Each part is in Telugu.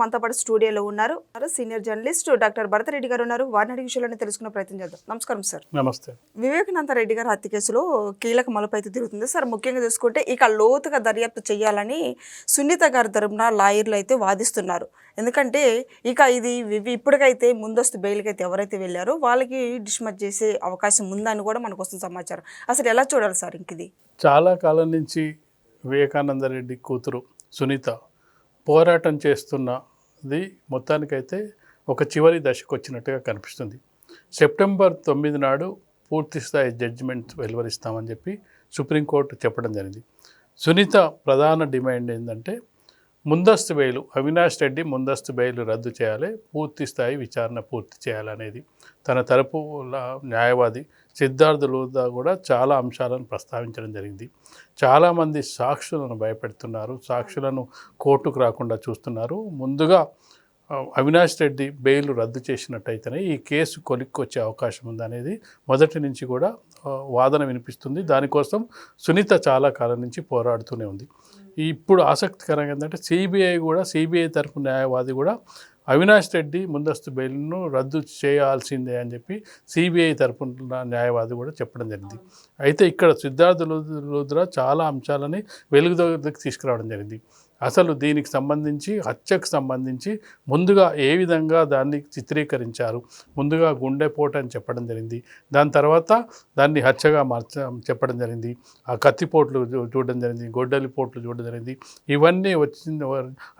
మనతో పాటు స్టూడియోలో ఉన్నారు. సీనియర్ జర్నలిస్ట్ డాక్టర్ భరతరెడ్డి గారు ఉన్నారు. వారిని అడిగి విషయాలను తెలుసుకునే ప్రయత్నం చేద్దాం. నమస్కారం సార్. నమస్తే. వివేకానంద రెడ్డి గారి హత్య కేసులో కీలక మలుపు అయితే తిరుగుతుంది సార్. ముఖ్యంగా చూసుకుంటే ఇక లోతుగా దర్యాప్తు చేయాలని సునీత గారి తరపున లాయర్లు అయితే వాదిస్తున్నారు. ఎందుకంటే ఇక ఇది ఇప్పటికైతే ముందస్తు బెయిల్కి అయితే ఎవరైతే వెళ్ళారో వాళ్ళకి డిస్మచ్ చేసే అవకాశం ఉందని కూడా మనకు వస్తుంది సమాచారం. అసలు ఎలా చూడాలి సార్ ఇంక ఇది? చాలా కాలం నుంచి వివేకానంద రెడ్డి కూతురు సునీత పోరాటం ఇది మొత్తానికైతే ఒక చివరి దశకు వచ్చినట్టుగా కనిపిస్తుంది. సెప్టెంబర్ తొమ్మిది నాడు పూర్తి స్థాయి జడ్జిమెంట్ వెలువరిస్తామని చెప్పి సుప్రీంకోర్టు చెప్పడం జరిగింది. సునీత ప్రధాన డిమాండ్ ఏంటంటే ముందస్తు బెయిలు అవినాష్ రెడ్డి ముందస్తు బెయిలు రద్దు చేయాలి పూర్తి స్థాయి విచారణ పూర్తి చేయాలనేది. తన తరపు న్యాయవాది సిద్ధార్థ లోధా కూడా చాలా అంశాలను ప్రస్తావించడం జరిగింది. చాలామంది సాక్షులను భయపెడుతున్నారు. సాక్షులను కోర్టుకు రాకుండా చూస్తున్నారు. ముందుగా అవినాష్ రెడ్డి బెయిల్ రద్దు చేసినట్టయితేనే ఈ కేసు కొలిక్కొచ్చే అవకాశం ఉందనేది మొదటి నుంచి కూడా వాదన వినిపిస్తుంది. దానికోసం సునీత చాలా కాలం నుంచి పోరాడుతూనే ఉంది. ఇప్పుడు ఆసక్తికరంగా ఏంటంటే సిబిఐ కూడా సిబిఐ తరపు న్యాయవాది కూడా అవినాష్ రెడ్డి ముందస్తు బెయిల్ను రద్దు చేయాల్సిందే అని చెప్పి సిబిఐ తరపున న్యాయవాది కూడా చెప్పడం జరిగింది. అయితే ఇక్కడ సిద్ధార్థ లు- లుద్రా చాలా అంశాలని వెలుగులోకి తీసుకురావడం జరిగింది. అసలు దీనికి సంబంధించి హత్యకు సంబంధించి ముందుగా ఏ విధంగా దాన్ని చిత్రీకరించారు? ముందుగా గుండెపోటు అని చెప్పడం జరిగింది. దాని తర్వాత దాన్ని హత్యగా మార్చ చెప్పడం జరిగింది. ఆ కత్తిపోట్లు చూడడం జరిగింది. గొడ్డలి పోట్లు చూడడం జరిగింది. ఇవన్నీ వచ్చింది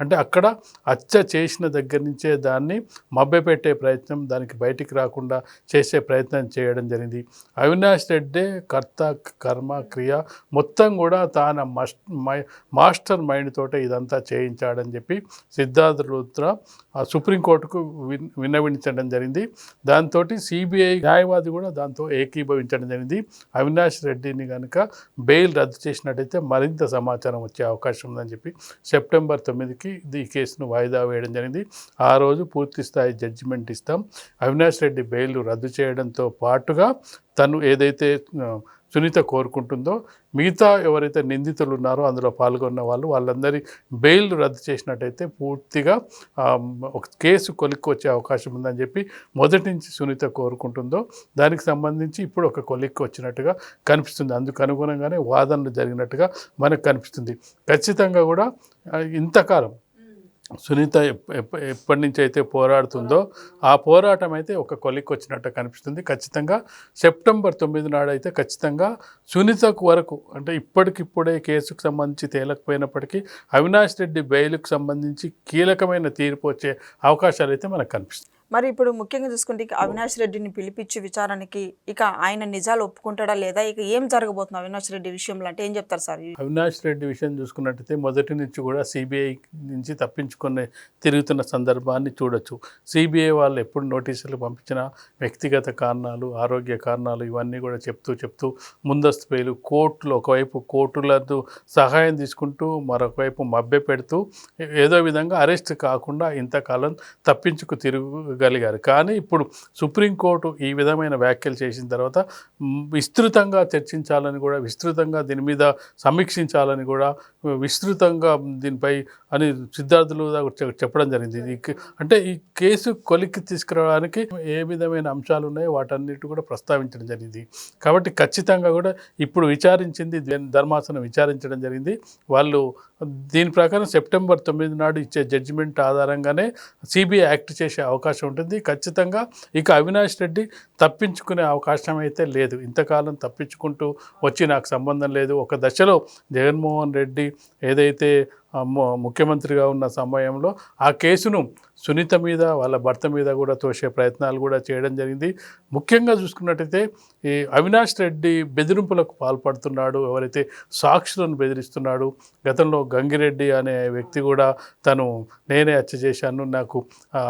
అంటే అక్కడ హత్య చేసిన దగ్గర నుంచే దాన్ని మభ్యపెట్టే ప్రయత్నం దానికి బయటికి రాకుండా చేసే ప్రయత్నం చేయడం జరిగింది. అవినాష్ రెడ్డే కర్త కర్మ క్రియ మొత్తం కూడా తాన మస్ట్ మాస్టర్ మైండ్ తోటే ఇదంతా చేయించాడని చెప్పి సిద్ధార్థ రుద్ర ఆ సుప్రీంకోర్టుకు విన్ విన్నవించడం జరిగింది. దాంతో సిబిఐ న్యాయవాది కూడా దాంతో ఏకీభవించడం జరిగింది. అవినాష్ రెడ్డిని కనుక బెయిల్ రద్దు చేసినట్టయితే మరింత సమాచారం వచ్చే అవకాశం ఉందని చెప్పి సెప్టెంబర్ తొమ్మిదికి ఈ కేసును వాయిదా వేయడం జరిగింది. ఆ రోజు పూర్తి స్థాయి జడ్జిమెంట్ ఇస్తాం. అవినాష్ రెడ్డి బెయిల్ రద్దు చేయడంతో పాటుగా తను ఏదైతే సునీత కోరుకుంటుందో మిగతా ఎవరైతే నిందితులు ఉన్నారో అందులో పాల్గొన్న వాళ్ళు వాళ్ళందరి బెయిల్ రద్దు చేసినట్టయితే పూర్తిగా ఒక కేసు కొలిక్కి వచ్చే అవకాశం ఉందని చెప్పి మొదటి నుంచి సునీత కోరుకుంటుందో దానికి సంబంధించి ఇప్పుడు ఒక కొలిక్కి వచ్చినట్టుగా కనిపిస్తుంది. అందుకు అనుగుణంగానే వాదనలు జరిగినట్టుగా మనకు కనిపిస్తుంది. ఖచ్చితంగా కూడా ఇంతకాలం సునీత ఎప్పటి నుంచి అయితే పోరాడుతుందో ఆ పోరాటం అయితే ఒక కొలిక్కి వచ్చినట్టు కనిపిస్తుంది. ఖచ్చితంగా సెప్టెంబర్ తొమ్మిది నాడు అయితే ఖచ్చితంగా సునీతకు వరకు అంటే ఇప్పటికిప్పుడే కేసుకు సంబంధించి తేలకపోయినప్పటికీ అవినాష్ రెడ్డి బెయిల్కు సంబంధించి కీలకమైన తీర్పు వచ్చే అవకాశాలు అయితే మనకు కనిపిస్తుంది మరి ఇప్పుడు ముఖ్యంగా చూసుకుంటే ఇక అవినాష్ రెడ్డిని పిలిపించి విచారణకి ఇక ఆయన నిజాలు ఒప్పుకుంటాడా లేదా? ఇక ఏం జరగబోతుంది అవినాష్ రెడ్డి విషయంలో? అంటే ఏం చెప్తారు సార్? అవినాష్ రెడ్డి విషయం చూసుకున్నట్టయితే మొదటి నుంచి కూడా సిబిఐ నుంచి తప్పించుకునే తిరుగుతున్న సందర్భాన్ని చూడొచ్చు. సిబిఐ వాళ్ళు ఎప్పుడు నోటీసులు పంపించిన వ్యక్తిగత కారణాలు ఆరోగ్య కారణాలు ఇవన్నీ కూడా చెప్తూ చెప్తూ ముందస్తు పేలు కోర్టులు ఒకవైపు కోర్టులతో సహాయం తీసుకుంటూ మరొకవైపు మభ్య పెడుతూ ఏదో విధంగా అరెస్ట్ కాకుండా ఇంతకాలం తప్పించుకు తిరుగు తిరగగలిగారు కానీ ఇప్పుడు సుప్రీంకోర్టు ఈ విధమైన వ్యాఖ్యలు చేసిన తర్వాత విస్తృతంగా చర్చించాలని కూడా విస్తృతంగా దీని మీద సమీక్షించాలని కూడా విస్తృతంగా దీనిపై అని సిద్ధార్థులు చెప్పడం జరిగింది. అంటే ఈ కేసు కొలిక్కి తీసుకురావడానికి ఏ విధమైన అంశాలు ఉన్నాయో వాటన్నిటి కూడా ప్రస్తావించడం జరిగింది. కాబట్టి ఖచ్చితంగా కూడా ఇప్పుడు విచారించింది ధర్మాసనం విచారించడం జరిగింది. వాళ్ళు దీని ప్రకారం సెప్టెంబర్ తొమ్మిది నాడు ఇచ్చే జడ్జిమెంట్ ఆధారంగానే సిబిఐ యాక్ట్ చేసే అవకాశం ఉంటుంది. ఖచ్చితంగా ఇక అవినాష్ రెడ్డి తప్పించుకునే అవకాశం అయితే లేదు. ఇంతకాలం తప్పించుకుంటూ వచ్చి నాకు సంబంధం లేదు. ఒక దశలో జగన్మోహన్ రెడ్డి ఏదైతే ముఖ్యమంత్రిగా ఉన్న సమయంలో ఆ కేసును సునీత మీద వాళ్ళ భర్త మీద కూడా తోసే ప్రయత్నాలు కూడా చేయడం జరిగింది. ముఖ్యంగా చూసుకున్నట్టయితే ఈ అవినాష్ రెడ్డి బెదిరింపులకు పాల్పడుతున్నాడు ఎవరైతే సాక్షులను బెదిరిస్తున్నాడు గతంలో గంగిరెడ్డి అనే వ్యక్తి కూడా తను నేనే హత్య చేశాను నాకు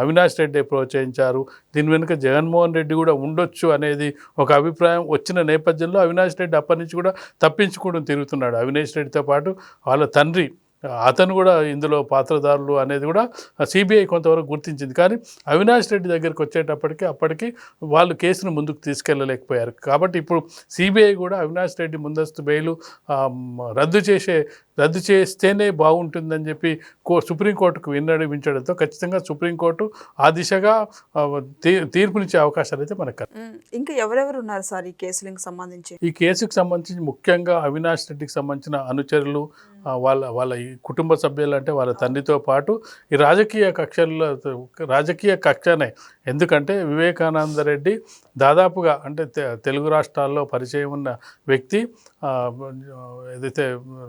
అవినాష్ రెడ్డి ప్రోత్సహించారు దీని వెనుక జగన్మోహన్ రెడ్డి కూడా ఉండొచ్చు అనేది ఒక అభిప్రాయం వచ్చిన నేపథ్యంలో అవినాష్ రెడ్డి అప్పటి నుంచి కూడా తప్పించుకుంటూ తిరుగుతున్నాడు. అవినాష్ రెడ్డితో పాటు వాళ్ళ తండ్రి అతను కూడా ఇందులో పాత్రదారులు అనేది కూడా సిబిఐ కొంతవరకు గుర్తించింది. కానీ అవినాష్ రెడ్డి దగ్గరికి వచ్చేటప్పటికి అప్పటికి వాళ్ళు కేసును ముందుకు తీసుకెళ్ళలేకపోయారు. కాబట్టి ఇప్పుడు సిబిఐ కూడా అవినాష్ రెడ్డి ముందస్తు బెయిల్ రద్దు చేసే రద్దు చేస్తేనే బాగుంటుందని చెప్పి కో సుప్రీంకోర్టుకు విన్నడించడంతో ఖచ్చితంగా సుప్రీంకోర్టు ఆ దిశగా తీర్పునిచ్చే అవకాశాలు అయితే మనకు ఇంకా ఎవరెవరు ఉన్నారు సార్ ఈ కేసులకు సంబంధించి? ఈ కేసుకు సంబంధించి ముఖ్యంగా అవినాష్ రెడ్డికి సంబంధించిన అనుచరులు వాళ్ళ వాళ్ళ ఈ కుటుంబ సభ్యులు అంటే వాళ్ళ తండ్రితో పాటు ఈ రాజకీయ కక్షల్లో రాజకీయ కక్షనే. ఎందుకంటే వివేకానంద రెడ్డి దాదాపుగా అంటే తెలుగు రాష్ట్రాల్లో పరిచయం ఉన్న వ్యక్తి. ఏదైతే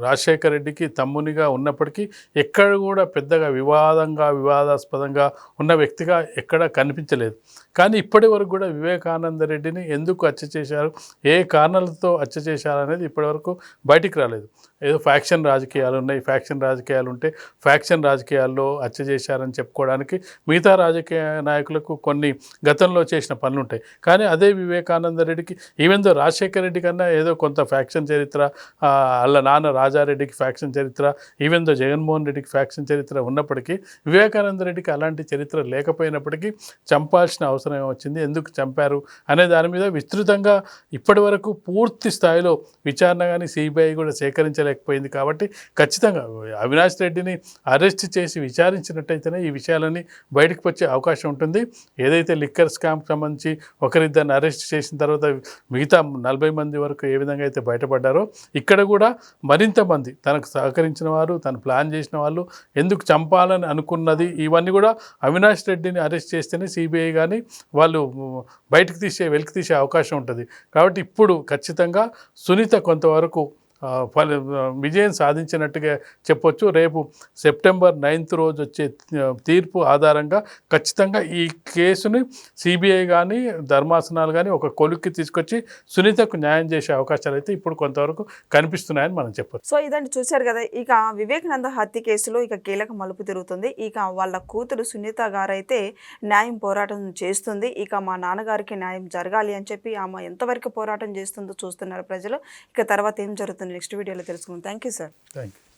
రాజశేఖర రెడ్డికి తమ్మునిగా ఉన్నప్పటికీ ఎక్కడ కూడా పెద్దగా వివాదంగా వివాదాస్పదంగా ఉన్న వ్యక్తిగా ఎక్కడ కనిపించలేదు. కానీ ఇప్పటి వరకు కూడా వివేకానంద రెడ్డిని ఎందుకు హత్య చేశారు ఏ కారణాలతో హత్య చేశారు అనేది ఇప్పటివరకు బయటికి రాలేదు. ఏదో ఫ్యాక్షన్ రాజకీయాలు ఉన్నాయి ఫ్యాక్షన్ రాజకీయాలు ఉంటే ఫ్యాక్షన్ రాజకీయాల్లో హత్య చేశారని చెప్పుకోవడానికి మిగతా రాజకీయ నాయకులకు కొన్ని గతంలో చేసిన పనులు ఉంటాయి కానీ అదే వివేకానంద రెడ్డికి ఈవెందో రాజశేఖర రెడ్డి కన్నా ఏదో కొంత ఫ్యాక్షన్ చరిత్ర అల్ల నాన్న రాజారెడ్డికి ఫ్యాక్షన్ చరిత్ర ఈవెందో జగన్మోహన్ రెడ్డికి ఫ్యాక్షన్ చరిత్ర ఉన్నప్పటికీ వివేకానంద రెడ్డికి అలాంటి చరిత్ర లేకపోయినప్పటికీ చంపాల్సిన అవసరం వచ్చింది. ఎందుకు చంపారు అనే దాని మీద విస్తృతంగా ఇప్పటి పూర్తి స్థాయిలో విచారణ కానీ సిబిఐ కూడా లేకపోయింది కాబట్టి ఖచ్చితంగా అవినాష్ రెడ్డిని అరెస్ట్ చేసి విచారించినట్టయితేనే ఈ విషయాలన్నీ బయటకు వచ్చే అవకాశం ఉంటుంది. ఏదైతే లిక్కర్ స్కామ్కి సంబంధించి ఒకరిద్దరిని అరెస్ట్ చేసిన తర్వాత మిగతా నలభై మంది వరకు ఏ విధంగా అయితే బయటపడ్డారో ఇక్కడ కూడా మరింత మంది తనకు సహకరించిన వారు తను ప్లాన్ చేసిన వాళ్ళు ఎందుకు చంపాలని అనుకున్నది ఇవన్నీ కూడా అవినాష్ రెడ్డిని అరెస్ట్ చేస్తేనే సిబిఐ కానీ వాళ్ళు బయటకు తీసే వెలికి తీసే అవకాశం ఉంటుంది. కాబట్టి ఇప్పుడు ఖచ్చితంగా సునీత కొంతవరకు ఫలి విజయం సాధించినట్టుగా చెప్పొచ్చు. రేపు సెప్టెంబర్ నైన్త్ రోజు వచ్చే తీర్పు ఆధారంగా ఖచ్చితంగా ఈ కేసుని సిబిఐ కానీ ధర్మాసనాలు కానీ ఒక కొలుక్కి తీసుకొచ్చి సునీతకు న్యాయం చేసే అవకాశాలు అయితే ఇప్పుడు కొంతవరకు కనిపిస్తున్నాయని మనం చెప్పొచ్చు. సో ఇదండి చూశారు కదా ఇక వివేకానంద హత్య కేసులో ఇక కీలక మలుపు తిరుగుతుంది. ఇక వాళ్ళ కూతురు సునీత గారైతే న్యాయం పోరాటం చేస్తుంది. ఇక మా నాన్నగారికి న్యాయం జరగాలి అని చెప్పి ఆమె ఎంతవరకు పోరాటం చేస్తుందో చూస్తున్నారు ప్రజలు. ఇక తర్వాత ఏం జరుగుతుంది? నెక్స్ట్ వీడియోలో తెలుసుకుందాం. Thank you sir thank you